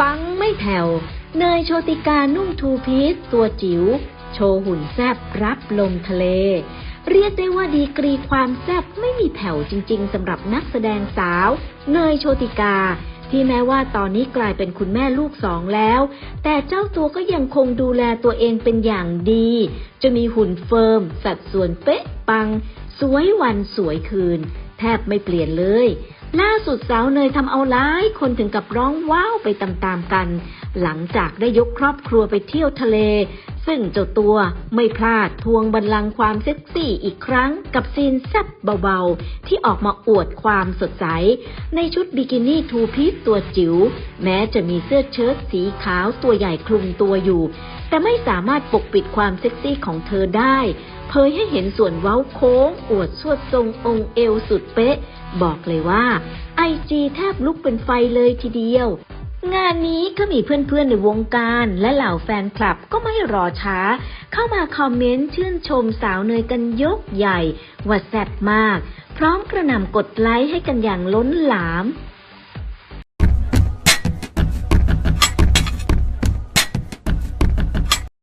ผ่วเนยโชติกานุ่งทูพีซตัวจิ๋ว โชว์หุ่นแซบรับลมทะเล เรียกได้ว่าดีกรีความแซบไม่มีแผ่วจริงๆสำหรับนักแสดงสาว เนยโชติกา ที่แม้ว่าตอนนี้กลายเป็นคุณแม่ลูกสองแล้ว แต่เจ้าตัวก็ยังคงดูแลตัวเองเป็นอย่างดี จะมีหุ่นเฟิร์ม สัดส่วนเป๊ะปัง สวยวันสวยคืน แทบไม่เปลี่ยนเลย ล่าสุดสาวเนยทำเอาหลายคนถึงกับร้องว้าวไปตามๆกัน หลังจากได้ยกครอบครัวไปเที่ยวทะเล ซึ่งเจ้าตัวไม่พลาดทวงบัลลังก์ความเซ็กซี่อีกครั้งกับซีนแซ่บเบาๆ ที่ออกมาอวดความสดใส ในชุดบิกินี่ทูพีซตัวจิ๋วแม้จะมีเสื้อเชิ้ตสีขาวตัวใหญ่คลุมตัวอยู่ แต่ไม่สามารถปกปิดความเซ็กซี่ของเธอได้ เผยให้เห็นส่วนเว้าโค้ง อวดสวดทรงองค์เอวสุดเป๊ะ บอกเลยว่าไอจีแทบลุกเป็นไฟเลยทีเดียว งานนี้ก็มีเพื่อนๆในวงการและเหล่าแฟนคลับก็ไม่รอช้า เข้ามาคอมเมนต์ชื่นชมสาวเนยกันยกใหญ่ว่าแซ่บมาก พร้อมกระหน่ำกดไลค์ให้กันอย่างล้นหลาม